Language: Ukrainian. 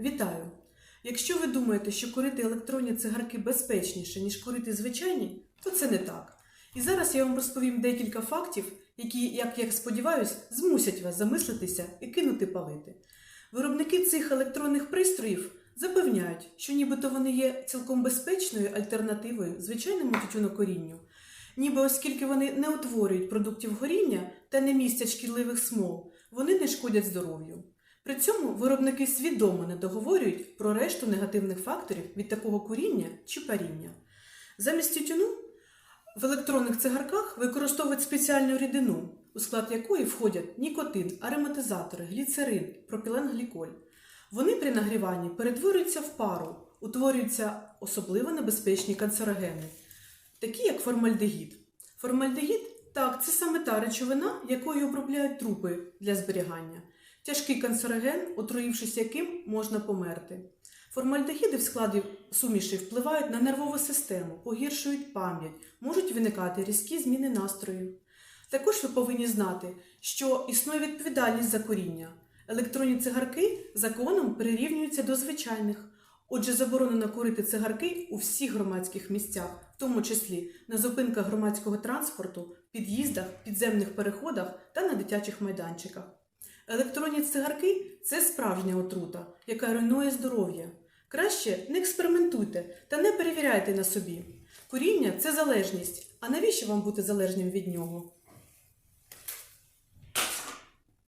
Вітаю! Якщо ви думаєте, що курити електронні цигарки безпечніше, ніж курити звичайні, то це не так. І зараз я вам розповім декілька фактів, які, як я сподіваюся, змусять вас замислитися і кинути палити. Виробники цих електронних пристроїв запевняють, що нібито вони є цілком безпечною альтернативою звичайному тютюнокорінню. Ніби оскільки вони не утворюють продуктів горіння та не містять шкідливих смол, вони не шкодять здоров'ю. При цьому виробники свідомо не договорюють про решту негативних факторів від такого куріння чи паріння. Замість тютюну в електронних цигарках використовують спеціальну рідину, у склад якої входять нікотин, ароматизатори, гліцерин, пропіленгліколь. Вони при нагріванні перетворюються в пару, утворюються особливо небезпечні канцерогени, такі як формальдегід. Формальдегід так, це саме та речовина, якою обробляють трупи для зберігання. Тяжкий канцероген, отруївшись яким, можна померти. Формальдегіди в складі суміші впливають на нервову систему, погіршують пам'ять, можуть виникати різкі зміни настрою. Також ви повинні знати, що існує відповідальність за коріння. Електронні цигарки законом прирівнюються до звичайних. Отже, заборонено курити цигарки у всіх громадських місцях, в тому числі на зупинках громадського транспорту, під'їздах, підземних переходах та на дитячих майданчиках. Електронні цигарки це справжня отрута, яка руйнує здоров'я. Краще не експериментуйте та не перевіряйте на собі. Куріння це залежність. А навіщо вам бути залежним від нього?